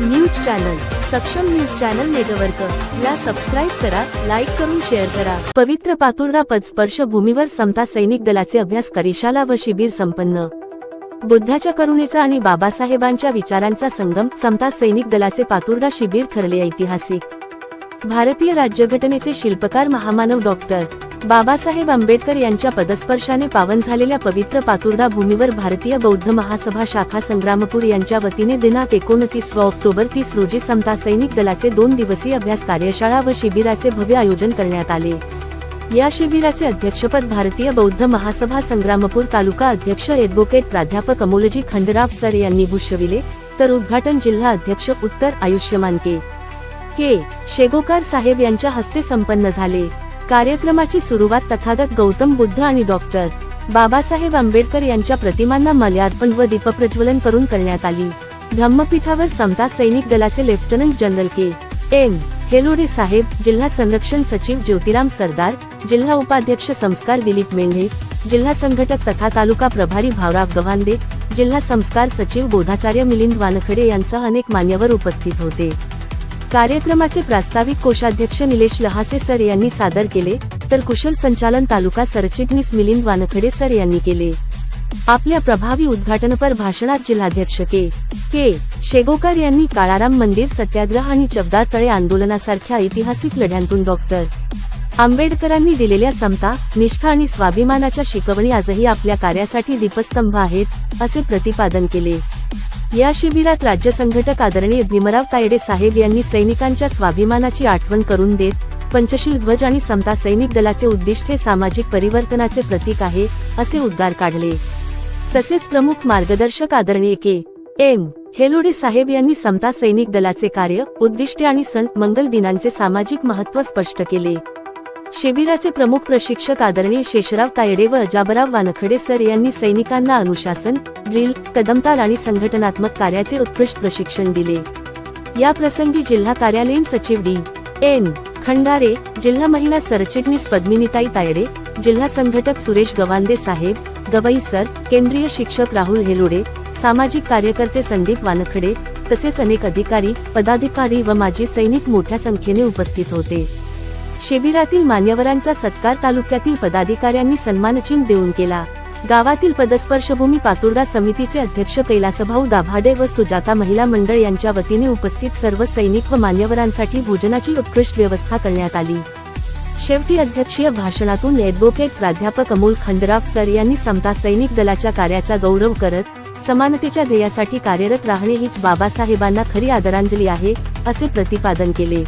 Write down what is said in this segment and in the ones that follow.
News channel Saksham news channel network. ला subscribe करा like करून शेअर करा. पवित्र पातुर्डा पदस्पर्श भूमीवर समता सैनिक दलाचे अभ्यास करिशाला व शिबिर संपन्न. बुद्धाच्या करुणेचा आणि बाबासाहेबांच्या विचारांचा संगम समता सैनिक दलाचे पातुर्डा शिबिर ठरले ऐतिहासिक. भारतीय राज्यघटनेचे शिल्पकार महामानव डॉक्टर. बाबासाहेब आंबेडकर यांच्या पदस्पर्शाने पावन झालेल्या पवित्र पातुर्डा भूमीवर भारतीय बौद्ध महासभा शाखा संग्रामपूर यांच्या वतीने दिनांक एकोणतीस व ऑक्टोबर तीस रोजी समता सैनिक दलाचे दोन दिवसीय अभ्यास कार्यशाळा व शिबिराचे भव्य आयोजन करण्यात आले. या शिबिराचे अध्यक्षपद भारतीय बौद्ध महासभा संग्रामपूर तालुका अध्यक्ष एडव्होकेट प्राध्यापक अमोलजी खंडराव सर यांनी भूषविले तर उद्घाटन जिल्हा अध्यक्ष उत्तर आयुष्यमान के. के. शेगोकार साहेब यांच्या हस्ते संपन्न झाले. कार्यक्रमाची सुरुवात तथागत गौतम बुद्ध आणि डॉक्टर बाबासाहेब आंबेडकर यांच्या प्रतिमांना माल्यार्पण व दीपप्रज्वलन करून करण्यात आली. धम्मपीठावर समता सैनिक दलाचे lieutenant general K. M Helode साहेब जिल्हा संरक्षण सचिव ज्योतिराम सरदार जिल्हा उपाध्यक्ष संस्कार दिलीप मेंढे जिल्हा संघटक तथा तालुका प्रभारी भावराव गव्हांदे जिल्हा संस्कार सचिव बोधाचार्य मिलिंद वानखडे यांसह अनेक मान्यवर उपस्थित होते. कार्यक्रमाचे प्रास्ताविक कोषाध्यक्ष निलेश लहासे सर यांनी सादर केले तर कुशल संचालन तालुका सरचिटणीस मिलिंद वानखडे सर यांनी केले. आपल्या प्रभावी उद्घाटनपर भाषणात जिल्हाध्यक्ष के. के. शेगोकर यांनी काळाराम मंदिर सत्याग्रह आणि चवदार तळे आंदोलनासारख्या ऐतिहासिक लढ्यांतून डॉक्टर आंबेडकरांनी दिलेल्या समता निष्ठा आणि स्वाभिमानाच्या शिकवणी आजही आपल्या कार्यासाठी दीपस्तंभ आहेत असे प्रतिपादन केले. या शिबिरात राज्य संघटक आदरणीय भीमराव तायडे साहेब यांनी सैनिकांच्या स्वाभिमानाची आठवण करून देत पंचशील ध्वज आणि समता सैनिक दलाचे उद्दिष्ट हे सामाजिक परिवर्तनाचे प्रतीक आहे असे उद्गार काढले. तसेच प्रमुख मार्गदर्शक आदरणीय के. एम. हेलोडे साहेब यांनी समता सैनिक दलाचे कार्य उद्दिष्टे आणि सण मंगल दिनांचे सामाजिक महत्त्व स्पष्ट केले. शिबिराचे प्रमुख प्रशिक्षक आदरणीय शेषराव तायडे व अजाबराव वानखडे सर यांनी सैनिकांना अनुशासन ड्रिल कदमताल आणि संघटनात्मक कार्याचे उत्कृष्ट प्रशिक्षण दिले. या प्रसंगी जिल्हा कार्यालयीन सचिव डी. एन. खंडारे जिल्हा महिला सरचिटणीस पद्मिनीताई तायडे जिल्हा संघटक सुरेश गवांदे साहेब गवई सर केंद्रीय शिक्षक राहुल हेलोडे सामाजिक कार्यकर्ते संदीप वानखडे तसेच अनेक अधिकारी पदाधिकारी व माजी सैनिक मोठ्या संख्येने उपस्थित होते. शिबिरातील मान्यवरांचा सत्कार तालुक्यातील पदाधिकाऱ्यांनी सन्मानचिन्ह देऊन केला. गावातील पदस्पर्शभूमी पातुर्डा समितीचे अध्यक्ष कैलासभाऊ दाभाडे व सुजाता महिला मंडळ यांच्या वतीने उपस्थित सर्व सैनिक व मान्यवरांसाठी भोजनाची उत्कृष्ट व्यवस्था करण्यात आली. शेवटी अध्यक्षीय भाषणातून ॲडव्होकेट प्राध्यापक अमोल खंडराव सर यांनी समता सैनिक दलाच्या कार्याचा गौरव करत समानतेच्या ध्येयासाठी कार्यरत राहणे हीच बाबासाहेबांना खरी आदरांजली आहे असे प्रतिपादन केले.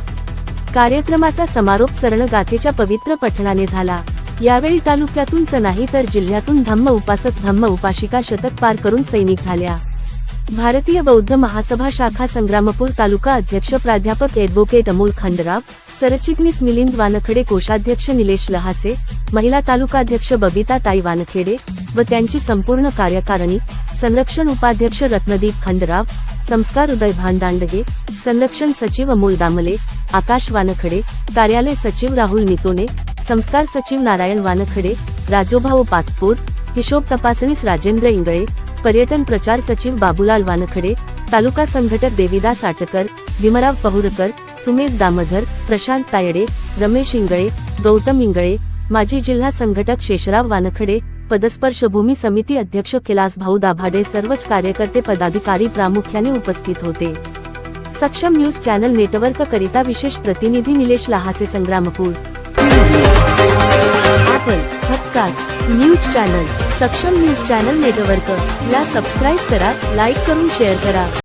कार्यक्रमाचा समारोप सरणगाथेच्या पवित्र पठणाने झाला. यावेळी तालुक्यातूनच नाही तर जिल्ह्यातून धम्म उपासक धम्म उपाशिका शतक पार करून सैनिक झाल्या. भारतीय बौद्ध महासभा शाखा संग्रामपूर तालुका अध्यक्ष प्राध्यापक ॲडव्होकेट अमोल खंडराव सरचिटणीस मिलिंद वानखडे कोषाध्यक्ष निलेश लहासे महिला तालुकाध्यक्ष बबिता ताई वानखेडे व त्यांची संपूर्ण कार्यकारिणी संरक्षण उपाध्यक्ष रत्नदीप खंडराव संस्कार उदय भानदांडगे संरक्षण सचिव अमोल दामले आकाश वानखडे कार्यालय सचिव राहुल नितोने संस्कार सचिव नारायण वानखडे राजोभाऊ पाचपूर हिशोब तपासणीस राजेंद्र इंगळे पर्यटन प्रचार सचिव बाबूलाल वानखडे तालुका संघटक देविदास आटकर भीमराव पहुरकर सुमेध दामधर प्रशांत तायडे रमेश इंगळे गौतम इंगळे माजी जिल्हा संघटक शेषराव वानखडे पदस्पर्श भूमी समिती अध्यक्ष कैलास भाऊ दाभाडे सर्वच कार्यकर्ते पदाधिकारी प्रामुख्याने उपस्थित होते. सक्षम न्यूज चॅनल नेटवर्क करिता विशेष प्रतिनिधी निलेश लहासे संग्रामपूर. आपण हक्काच news channel Saksham news channel network ला सबस्क्राईब करा लाईक करून शेअर करा.